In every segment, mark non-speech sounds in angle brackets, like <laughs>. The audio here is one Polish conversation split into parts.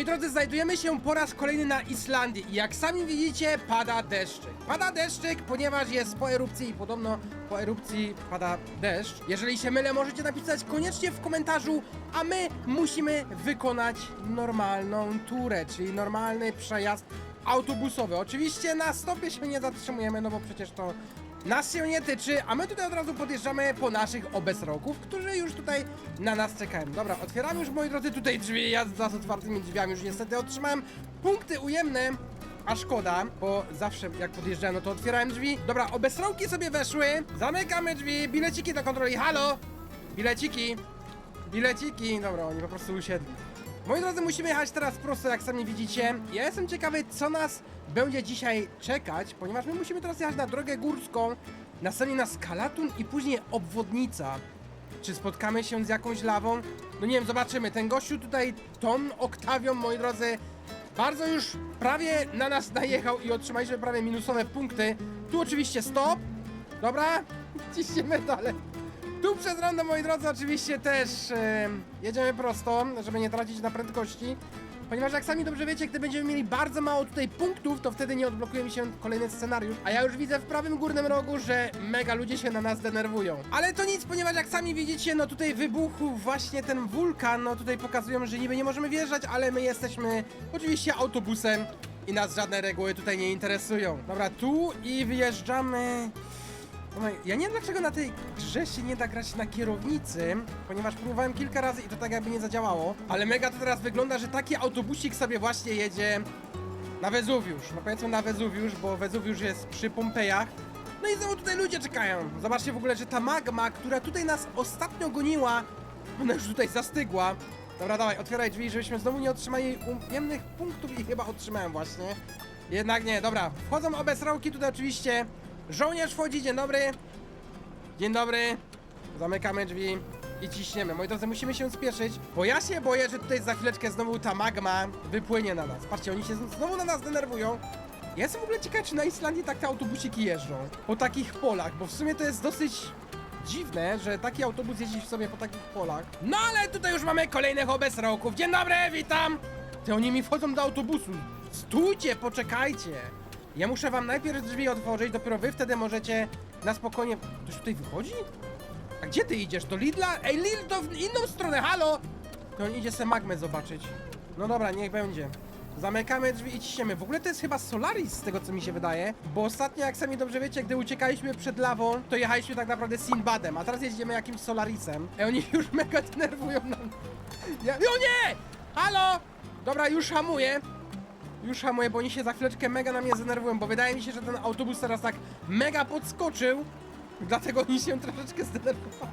Moi drodzy, znajdujemy się po raz kolejny na Islandii i jak sami widzicie, pada deszczyk. Pada deszczyk, ponieważ jest po erupcji i podobno po erupcji pada deszcz. Jeżeli się mylę, możecie napisać koniecznie w komentarzu, a my musimy wykonać normalną turę, czyli normalny przejazd autobusowy. Oczywiście na stopie się nie zatrzymujemy, no bo przecież to nas się nie tyczy, a my tutaj od razu podjeżdżamy po naszych obecroków, którzy już tutaj na nas czekają. Dobra, otwieramy już, moi drodzy, tutaj drzwi, ja za otwartymi drzwiami już niestety otrzymałem punkty ujemne, a szkoda, bo zawsze jak podjeżdżałem, no to otwierałem drzwi. Dobra, obesrołki sobie weszły, zamykamy drzwi, bileciki do kontroli, halo! Bileciki, bileciki, dobra, oni po prostu usiedli. Moi drodzy, musimy jechać teraz prosto, jak sami widzicie. Ja jestem ciekawy, co nas będzie dzisiaj czekać, ponieważ my musimy teraz jechać na drogę górską, następnie na Skalatun i później obwodnica. Czy spotkamy się z jakąś lawą? No nie wiem, zobaczymy. Ten gościu tutaj, tą Oktawią, moi drodzy, bardzo już prawie na nas najechał i otrzymaliśmy prawie minusowe punkty. Tu oczywiście stop. Dobra, <laughs> ciśniemy dalej. Tu przez rondo, moi drodzy, oczywiście też e, jedziemy prosto, żeby nie tracić na prędkości. Ponieważ jak sami dobrze wiecie, gdy będziemy mieli bardzo mało tutaj punktów, to wtedy nie odblokuje mi się kolejny scenariusz. A ja już widzę w prawym górnym rogu, że mega ludzie się na nas denerwują. Ale to nic, ponieważ jak sami widzicie, no tutaj wybuchł właśnie ten wulkan, no tutaj pokazują, że niby nie możemy wjeżdżać, ale my jesteśmy oczywiście autobusem i nas żadne reguły tutaj nie interesują. Dobra, tu i wyjeżdżamy... Ja nie wiem dlaczego na tej grze się nie da grać na kierownicy, ponieważ próbowałem kilka razy i to tak jakby nie zadziałało. Ale mega to teraz wygląda, że taki autobusik sobie właśnie jedzie na Wezuwiusz. No powiedzmy na Wezuwiusz, bo Wezuwiusz jest przy Pompejach. No i znowu tutaj ludzie czekają. Zobaczcie w ogóle, że ta magma, która tutaj nas ostatnio goniła, ona już tutaj zastygła. Dobra, dawaj, otwieraj drzwi, żebyśmy znowu nie otrzymali ujemnych punktów i chyba otrzymałem właśnie. Jednak nie, dobra. Wchodzą obesrałki tutaj oczywiście. Żołnierz wchodzi, dzień dobry. Dzień dobry. Zamykamy drzwi i ciśniemy. Moi drodzy, musimy się spieszyć, bo ja się boję, że tutaj za chwileczkę znowu ta magma wypłynie na nas. Patrzcie, oni się znowu na nas denerwują. Ja jestem w ogóle ciekaw, czy na Islandii tak te autobusiki jeżdżą. Po takich polach, bo w sumie to jest dosyć dziwne, że taki autobus jeździ sobie po takich polach. No ale tutaj już mamy kolejnych obesrołków. Dzień dobry, witam! Ty oni mi wchodzą do autobusu. Stójcie, poczekajcie. Ja muszę wam najpierw drzwi otworzyć, dopiero wy wtedy możecie na spokojnie... Ktoś tutaj wychodzi? A gdzie ty idziesz? Do Lidla? Ej, Lidl to w inną stronę, halo! To on idzie se magmę zobaczyć. No dobra, niech będzie. Zamykamy drzwi i ciśniemy. W ogóle to jest chyba Solaris z tego co mi się wydaje, bo ostatnio jak sami dobrze wiecie, gdy uciekaliśmy przed lawą, to jechaliśmy tak naprawdę Sinbadem, a teraz jedziemy jakimś Solarisem. Ej, oni już mega denerwują nam. Ja... O nie! Halo! Dobra, już hamuję. Już hamuję, bo oni się za chwileczkę mega na mnie zdenerwują, bo wydaje mi się, że ten autobus teraz tak mega podskoczył. Dlatego oni się troszeczkę zdenerwowali.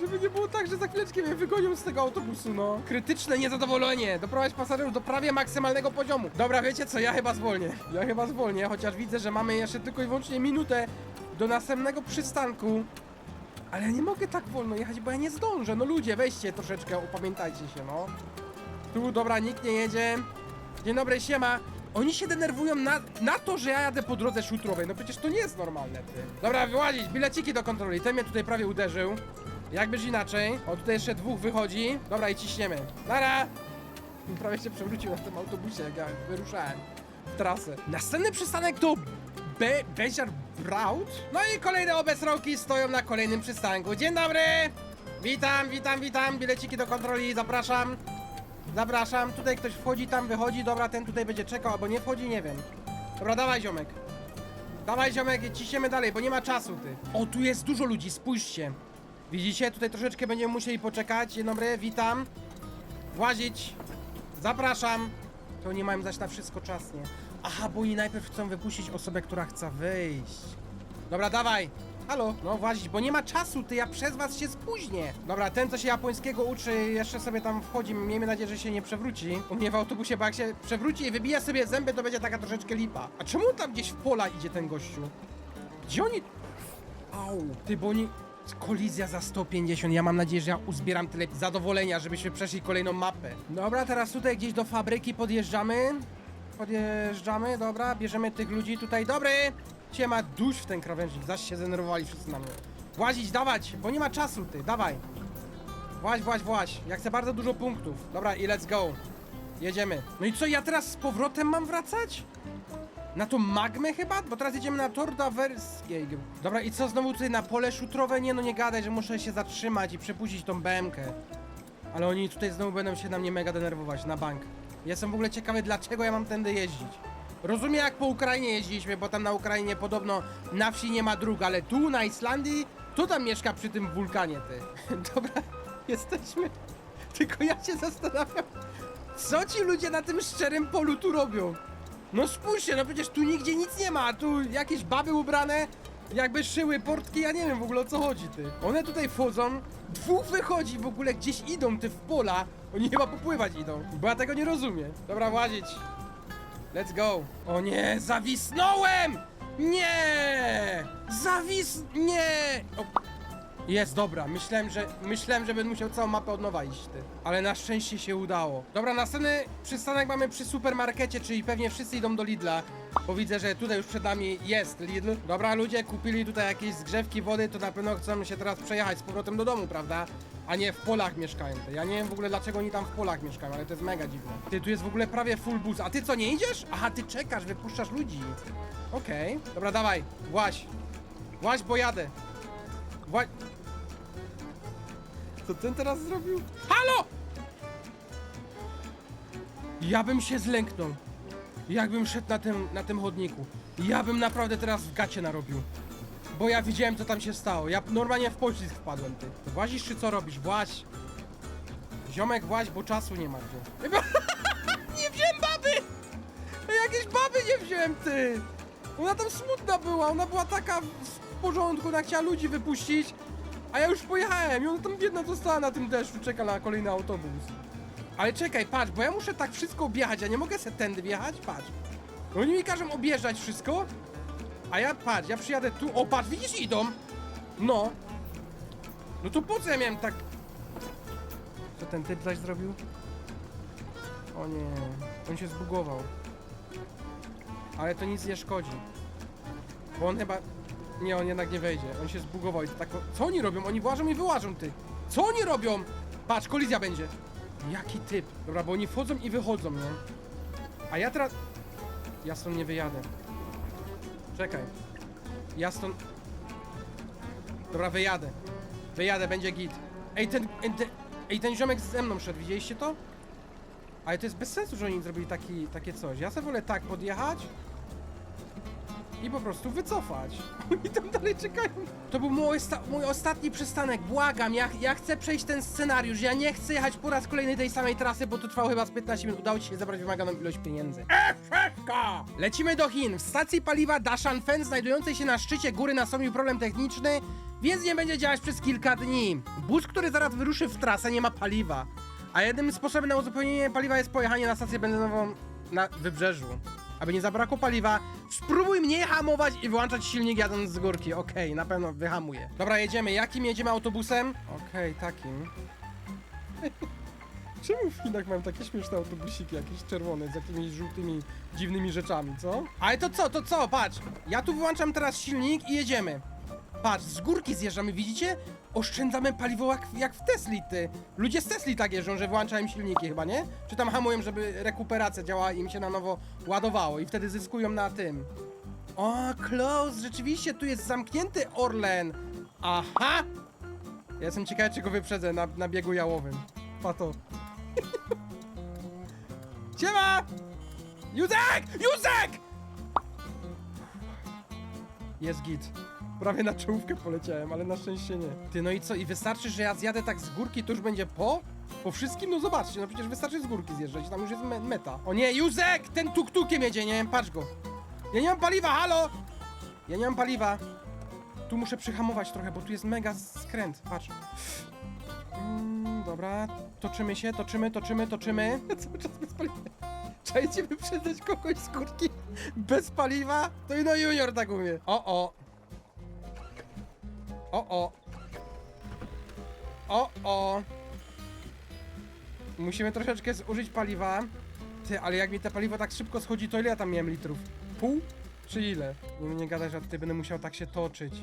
Żeby nie było tak, że za chwileczkę mnie wygonią z tego autobusu, no. Krytyczne niezadowolenie. Doprowadź pasażerów do prawie maksymalnego poziomu. Dobra, wiecie co, ja chyba zwolnię. Ja chyba zwolnię, chociaż widzę, że mamy jeszcze tylko i wyłącznie minutę do następnego przystanku. Ale ja nie mogę tak wolno jechać, bo ja nie zdążę. No ludzie, weźcie troszeczkę, upamiętajcie się, no. Tu, dobra, nikt nie jedzie. Dzień dobry, siema. Oni się denerwują na, na to, że ja jadę po drodze szutrowej. No przecież to nie jest normalne, ty. Dobra, wyłazić, bileciki do kontroli. Ten mnie tutaj prawie uderzył. Jakbyś inaczej. O, tutaj jeszcze dwóch wychodzi. Dobra, i ciśniemy. Nara! <laughs> Prawie się przewrócił na tym autobusie, jak ja wyruszałem w trasę. Następny przystanek to Be Beziar Braut. No i kolejne obesroki stoją na kolejnym przystanku. Dzień dobry! Witam, witam, witam. Bileciki do kontroli, zapraszam. Zapraszam, tutaj ktoś wchodzi, tam wychodzi, dobra, ten tutaj będzie czekał, albo nie wchodzi, nie wiem. Dobra, dawaj ziomek. Dawaj ziomek, ciśniemy dalej, bo nie ma czasu, ty. O, tu jest dużo ludzi, spójrzcie. Widzicie, tutaj troszeczkę będziemy musieli poczekać. Dzień dobry, witam. Włazić. Zapraszam. To nie mają zaś na wszystko czas, nie? Aha, bo oni najpierw chcą wypuścić osobę, która chce wyjść. Dobra, dawaj. Halo, no włazić, bo nie ma czasu, ty, ja przez was się spóźnię. Dobra, ten, co się japońskiego uczy, jeszcze sobie tam wchodzi, miejmy nadzieję, że się nie przewróci. U mnie w autobusie, bo jak się przewróci i wybija sobie zęby, to będzie taka troszeczkę lipa. A czemu tam gdzieś w pola idzie ten gościu? Gdzie oni... Au, ty, bo oni... Kolizja za 150, ja mam nadzieję, że ja uzbieram tyle zadowolenia, żebyśmy przeszli kolejną mapę. Dobra, teraz tutaj gdzieś do fabryki podjeżdżamy. Podjeżdżamy, dobra, bierzemy tych ludzi tutaj. Dobry! Siema, duś w ten krawężnik, zaś się zdenerwowali wszyscy na mnie. Włazić, dawać, bo nie ma czasu, ty, dawaj. Właź, właź, właź. Ja chcę bardzo dużo punktów. Dobra, i let's go. jedziemy. No i co, ja teraz z powrotem mam wracać? Na tą magmę chyba? Bo teraz jedziemy na tor Dawerskiej. Dobra, i co, znowu tutaj na pole szutrowe? Nie no, nie gadaj, że muszę się zatrzymać i przepuścić tą BMkę. Ale oni tutaj znowu będą się na mnie mega denerwować, na bank. Jestem w ogóle ciekawy, dlaczego ja mam tędy jeździć. Rozumiem, jak po Ukrainie jeździliśmy, bo tam na Ukrainie podobno na wsi nie ma dróg, ale tu na Islandii, kto tam mieszka przy tym wulkanie, ty? <laughs> Dobra, jesteśmy. Tylko ja się zastanawiam, co ci ludzie na tym szczerym polu tu robią? No spójrzcie, no przecież tu nigdzie nic nie ma, tu jakieś baby ubrane, jakby szyły portki, ja nie wiem w ogóle o co chodzi, ty. One tutaj wchodzą, dwóch wychodzi w ogóle, gdzieś idą, ty w pola. Oni chyba popływać idą, bo ja tego nie rozumiem. Dobra, łazić. Let's go. O nie, zawisnąłem! Nie! Zawis... Nie! O. Jest, dobra, myślałem, że myślałem, że będę musiał całą mapę od nowa iść, ty. Ale na szczęście się udało. Dobra, następny przystanek mamy przy supermarkecie, czyli pewnie wszyscy idą do Lidla, bo widzę, że tutaj już przed nami jest Lidl. Dobra, ludzie kupili tutaj jakieś zgrzewki wody, to na pewno chcą się teraz przejechać z powrotem do domu, prawda? A nie w polach mieszkają. Ty. Ja nie wiem w ogóle dlaczego oni tam w polach mieszkają, ale to jest mega dziwne. Ty, tu jest w ogóle prawie full bus. A ty co, nie idziesz? Aha, ty czekasz, wypuszczasz ludzi. Okej. Dobra, dawaj, właź. Właź, bo jadę. Właź... Co ten teraz zrobił? Halo! Ja bym się zlęknął. Jakbym szedł na tym, na tym chodniku. Ja bym naprawdę teraz w gacie narobił. Bo ja widziałem co tam się stało. Ja normalnie w poślizg wpadłem, ty. To włazisz czy co robisz? Właź. Ziomek właź, bo czasu nie ma tu. <laughs> nie wziąłem baby! Jakieś baby nie wziąłem, ty! Ona tam smutna była, ona była taka w porządku, ona chciała ludzi wypuścić, a ja już pojechałem i ona tam biedna została na tym deszczu, czeka na kolejny autobus. Ale czekaj, patrz, bo ja muszę tak wszystko objechać, ja nie mogę se tędy wjechać, patrz. Oni mi każą objeżdżać wszystko, a ja, patrz, ja przyjadę tu, o patrz, widzisz, idą. No. No to po co ja miałem tak... Co ten typ zaś zrobił? O nie, on się zbugował. Ale to nic nie szkodzi. Bo on chyba... Nie, on jednak nie wejdzie. On się zbugował i to tak... Co oni robią? Oni włażą i wyłażą, ty. Co oni robią? Patrz, kolizja będzie. Jaki typ. Dobra, bo oni wchodzą i wychodzą, nie? A ja teraz... Ja stąd nie wyjadę. Czekaj. Ja stąd... Dobra, wyjadę. Wyjadę, będzie git. Ej, ten... Ej, ten, ziomek ze mną szedł, widzieliście to? Ale to jest bez sensu, że oni zrobili taki, takie coś. Ja sobie wolę tak podjechać i po prostu wycofać. <laughs> Oni tam dalej czekają. To był mój, mój ostatni przystanek. Błagam, ja, ja chcę przejść ten scenariusz. Ja nie chcę jechać po raz kolejny tej samej trasy, bo to trwało chyba z 15 minut. Udało ci się zebrać wymaganą ilość pieniędzy. Lecimy do Chin. W stacji paliwa Dashanfen, znajdującej się na szczycie góry, nastąpił problem techniczny, więc nie będzie działać przez kilka dni. Bus, który zaraz wyruszy w trasę, nie ma paliwa. A jedynym sposobem na uzupełnienie paliwa jest pojechanie na stację benzynową na wybrzeżu. Aby nie zabrakło paliwa, spróbuj mniej hamować i wyłączać silnik jadąc z górki. Okej, na pewno wyhamuję. Dobra, jedziemy. Jakim jedziemy autobusem? Okej, takim. Czemu w Chinach mam takie śmieszne autobusiki, jakieś czerwone, z jakimiś żółtymi, dziwnymi rzeczami, co? Ale to co, to co, patrz. Ja tu wyłączam teraz silnik i jedziemy. Patrz, z górki zjeżdżamy, widzicie? Oszczędzamy paliwo jak, jak w Tesli, ty. Ludzie z Tesli tak jeżdżą, że włączają silniki chyba, nie? Czy tam hamują, żeby rekuperacja działała i im się na nowo ładowało i wtedy zyskują na tym. O, close, rzeczywiście, tu jest zamknięty Orlen. Aha! Ja jestem ciekawy, czy go wyprzedzę na, na biegu jałowym. Pato. Siema! Józek! Józek! Jest git. Prawie na czołówkę poleciałem, ale na szczęście nie. Ty, no i co? I wystarczy, że ja zjadę tak z górki, to już będzie po? Po wszystkim? No zobaczcie, no przecież wystarczy z górki zjeżdżać, tam już jest me meta. O nie, Józek! Ten tuk-tukiem jedzie, nie? Patrz go. Ja nie mam paliwa, halo! Ja nie mam paliwa. Tu muszę przyhamować trochę, bo tu jest mega skręt, patrz. Mm, dobra, toczymy się, toczymy, toczymy, toczymy. <laughs> Cały czas bez paliwa. Czajcie wyprzedzać kogoś z górki bez paliwa? To i no junior tak umie. O, o. O, o. O, o. Musimy troszeczkę zużyć paliwa. Ty, ale jak mi te paliwo tak szybko schodzi, to ile ja tam miałem litrów? Pół? Czy ile? Nie, nie gadaj, że tutaj będę musiał tak się toczyć.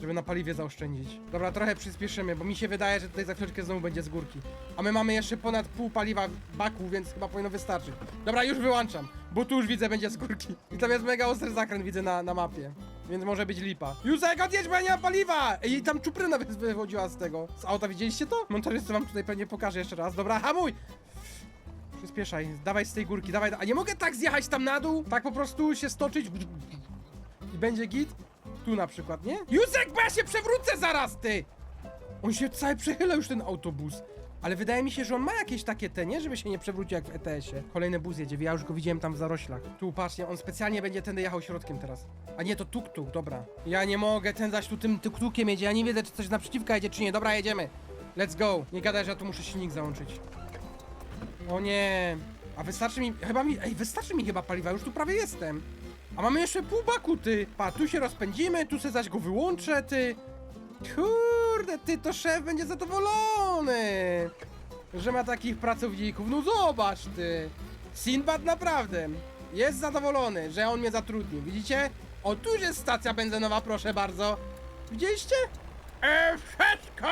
żeby na paliwie zaoszczędzić. Dobra, trochę przyspieszymy, bo mi się wydaje, że tutaj za chwileczkę znowu będzie z górki. A my mamy jeszcze ponad pół paliwa w baku, więc chyba powinno wystarczyć. Dobra, już wyłączam, bo tu już widzę, będzie z górki. I tam jest mega ostry zakręt, widzę na, na mapie. Więc może być lipa. Józek, odjedź, bo ja nie mam paliwa! Ej, tam czupryna wy- <laughs> wychodziła z tego. Z auta, widzieliście to? Montażysta wam tutaj pewnie pokaże jeszcze raz. Dobra, hamuj! Przyspieszaj, dawaj z tej górki, dawaj. A nie mogę tak zjechać tam na dół? Tak po prostu się stoczyć i będzie git? Tu na przykład, nie? Józek, bo ja się przewrócę zaraz, ty! On się cały przechyla już ten autobus. Ale wydaje mi się, że on ma jakieś takie te, nie? Żeby się nie przewrócił jak w ETS-ie. Kolejny bus jedzie, ja już go widziałem tam w zaroślach. Tu, patrzcie, on specjalnie będzie tędy jechał środkiem teraz. A nie, to tuk-tuk, dobra. Ja nie mogę, ten zaś tu tym tuk-tukiem jedzie, ja nie wiedzę, czy coś naprzeciwka jedzie, czy nie. Dobra, jedziemy. Let's go. Nie gadaj, że ja tu muszę silnik załączyć. O nie. A wystarczy mi, chyba mi, ej, wystarczy mi chyba paliwa, już tu prawie jestem. A mamy jeszcze pół baku, ty. Pa, tu się rozpędzimy, tu se zaś go wyłączę, ty. Kurde, ty, to szef będzie zadowolony. Że ma takich pracowników. No zobacz, ty. Sinbad naprawdę jest zadowolony, że on mnie zatrudnił. Widzicie? O, tu jest stacja benzynowa, proszę bardzo. Widzieliście? E, wszystko!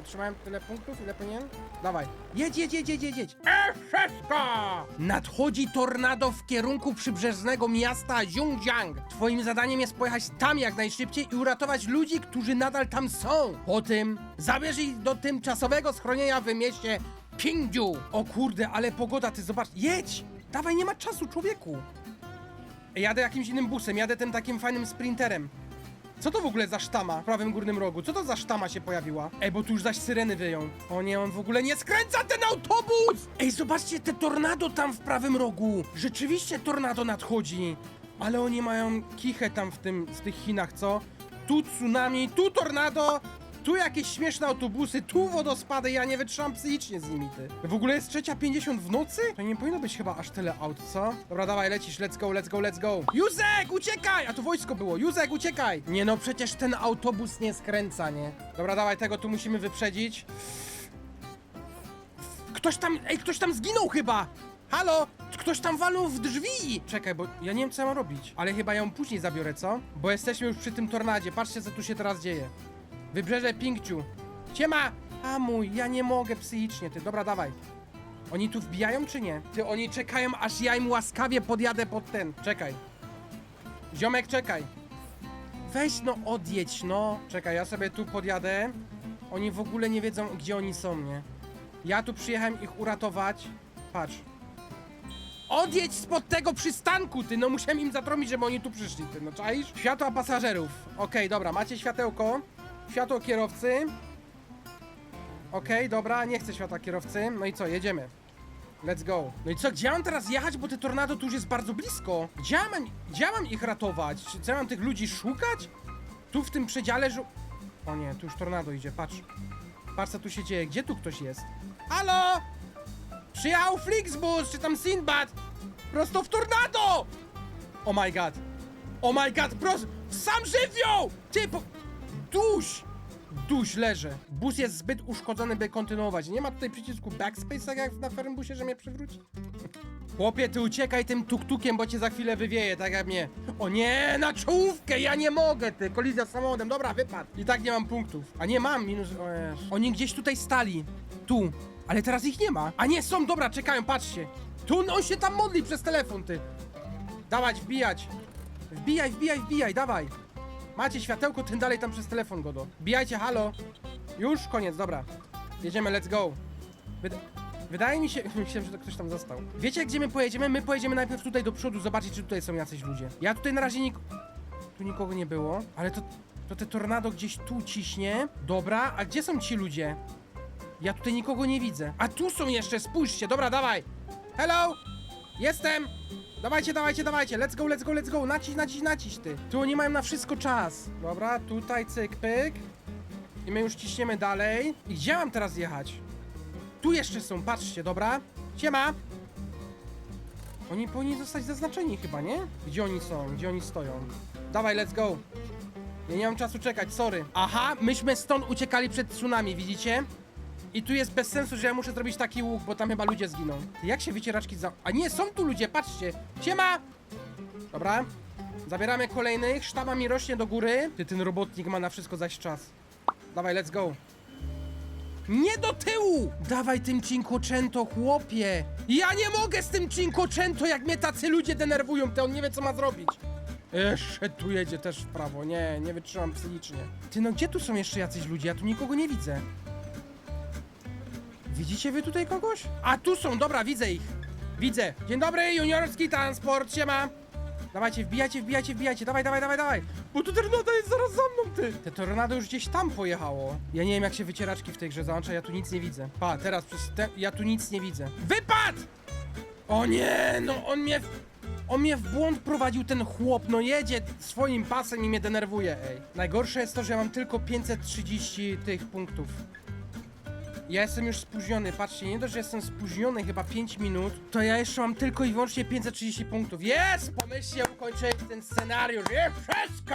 Otrzymałem tyle punktów, ile powinienem? Dawaj. Jedź, jedź, jedź, jedź, jedź, jedź. E, wszystko! Nadchodzi tornado w kierunku przybrzeżnego miasta Zhongjiang. Twoim zadaniem jest pojechać tam jak najszybciej i uratować ludzi, którzy nadal tam są. Po tym zabierz ich do tymczasowego schronienia w mieście Pingju. O kurde, ale pogoda, ty zobacz. Jedź! Dawaj, nie ma czasu, człowieku. Jadę jakimś innym busem, jadę tym takim fajnym sprinterem. Co to w ogóle za sztama w prawym górnym rogu? Co to za sztama się pojawiła? Ej, bo tu już zaś syreny wyją. O nie, on w ogóle nie skręca ten autobus! Ej, zobaczcie te tornado tam w prawym rogu. Rzeczywiście tornado nadchodzi. Ale oni mają kichę tam w tym, w tych Chinach, co? Tu tsunami, tu tornado, tu jakieś śmieszne autobusy, tu wodospady, ja nie wytrzymam psychicznie z nimi, ty. W ogóle jest trzecia 50 w nocy? To nie powinno być chyba aż tyle aut, co? Dobra, dawaj, lecisz, let's go, let's go, let's go. Józek, uciekaj! A to wojsko było, Józek, uciekaj! Nie no, przecież ten autobus nie skręca, nie? Dobra, dawaj, tego tu musimy wyprzedzić. Ktoś tam, ej, ktoś tam zginął chyba! Halo! Ktoś tam walnął w drzwi! Czekaj, bo ja nie wiem, co ja mam robić. Ale chyba ją później zabiorę, co? Bo jesteśmy już przy tym tornadzie. Patrzcie, co tu się teraz dzieje. Wybrzeże Pinkciu. Siema! A mój, ja nie mogę psychicznie, ty. Dobra, dawaj. Oni tu wbijają, czy nie? Ty, oni czekają, aż ja im łaskawie podjadę pod ten. Czekaj. Ziomek, czekaj. Weź no, odjedź, no. Czekaj, ja sobie tu podjadę. Oni w ogóle nie wiedzą, gdzie oni są, nie? Ja tu przyjechałem ich uratować. Patrz. Odjedź spod tego przystanku, ty! No musiałem im zatromić, żeby oni tu przyszli, ty, no czaisz? Światła pasażerów. Okej, dobra, macie światełko. Światło kierowcy. Okej, dobra, nie chcę światła kierowcy. No i co, jedziemy. Let's go. No i co, gdzie mam teraz jechać, bo te tornado tu już jest bardzo blisko? Gdzie mam, gdzie mam ich ratować? Czy ja mam tych ludzi szukać? Tu w tym przedziale żu... O nie, tu już tornado idzie, patrz. Patrz co tu się dzieje, gdzie tu ktoś jest? Halo! Przyjechał Flixbus, czy tam Sinbad! Prosto w tornado! Oh my god. Oh my god, prosto... Sam żywioł! Ty, po... Duś! Duś leżę. Bus jest zbyt uszkodzony, by kontynuować. Nie ma tutaj przycisku backspace, tak jak na ferm busie, że mnie przewróci? Chłopie, ty uciekaj tym tuktukiem, bo cię za chwilę wywieje, tak jak mnie. O nie, na czołówkę, ja nie mogę, ty. Kolizja z samochodem, dobra, wypadł. I tak nie mam punktów. A nie mam, minus... O Jezu. Oni gdzieś tutaj stali. Tu. Ale teraz ich nie ma. A nie, są, dobra, czekają, patrzcie. Tu, on się tam modli przez telefon, ty. Dawać, wbijać. Wbijaj, wbijaj, wbijaj, dawaj. Macie światełko, ten dalej tam przez telefon godo. Wbijajcie, halo. Już? Koniec, dobra. Jedziemy, let's go. Wyda wydaje mi się... <laughs> Myślałem, że to ktoś tam został. Wiecie, gdzie my pojedziemy? My pojedziemy najpierw tutaj do przodu, zobaczyć, czy tutaj są jacyś ludzie. Ja tutaj na razie nik... Tu nikogo nie było, ale to... To te tornado gdzieś tu ciśnie. Dobra, a gdzie są ci ludzie? Ja tutaj nikogo nie widzę. A tu są jeszcze, spójrzcie, dobra, dawaj. Hello! Jestem! Dawajcie, dawajcie, dawajcie, let's go, let's go, let's go, naciś, naciś, naciś, ty. Tu oni mają na wszystko czas. Dobra, tutaj cyk, pyk. I my już ciśniemy dalej. I gdzie mam teraz jechać? Tu jeszcze są, patrzcie, dobra? Siema! Oni powinni zostać zaznaczeni chyba, nie? Gdzie oni są, gdzie oni stoją? Dawaj, let's go. Ja nie mam czasu czekać, sorry. Aha, myśmy stąd uciekali przed tsunami, widzicie? I tu jest bez sensu, że ja muszę zrobić taki łuk, bo tam chyba ludzie zginą. Jak się wycieraczki za... A nie, są tu ludzie, patrzcie! Siema! Dobra. Zabieramy kolejnych, sztaba mi rośnie do góry. Ty, ten robotnik ma na wszystko zaś czas. Dawaj, let's go. Nie do tyłu! Dawaj tym Cinquecento, chłopie! Ja nie mogę z tym Cinquecento, jak mnie tacy ludzie denerwują, to on nie wie, co ma zrobić. Jeszcze tu jedzie też w prawo, nie, nie wytrzymam psychicznie. Ty, no gdzie tu są jeszcze jacyś ludzie? Ja tu nikogo nie widzę. Widzicie wy tutaj kogoś? A tu są, dobra, widzę ich. Widzę. Dzień dobry, juniorski transport, siema. Dawajcie, wbijajcie, wbijajcie, wbijajcie, dawaj, dawaj, dawaj, dawaj. Bo tu tornado jest zaraz za mną, ty. Te tornado już gdzieś tam pojechało. Ja nie wiem, jak się wycieraczki w tej grze załącza, ja tu nic nie widzę. Pa, teraz przez te... ja tu nic nie widzę. Wypad! O nie, no on mnie... On mnie w błąd prowadził ten chłop, no jedzie swoim pasem i mnie denerwuje, ej. Najgorsze jest to, że ja mam tylko 530 tych punktów. Ja jestem już spóźniony, patrzcie, nie dość, że jestem spóźniony chyba 5 minut, to ja jeszcze mam tylko i wyłącznie 530 punktów. Jest! Pomyślcie, ukończyłem ten scenariusz, jest wszystko!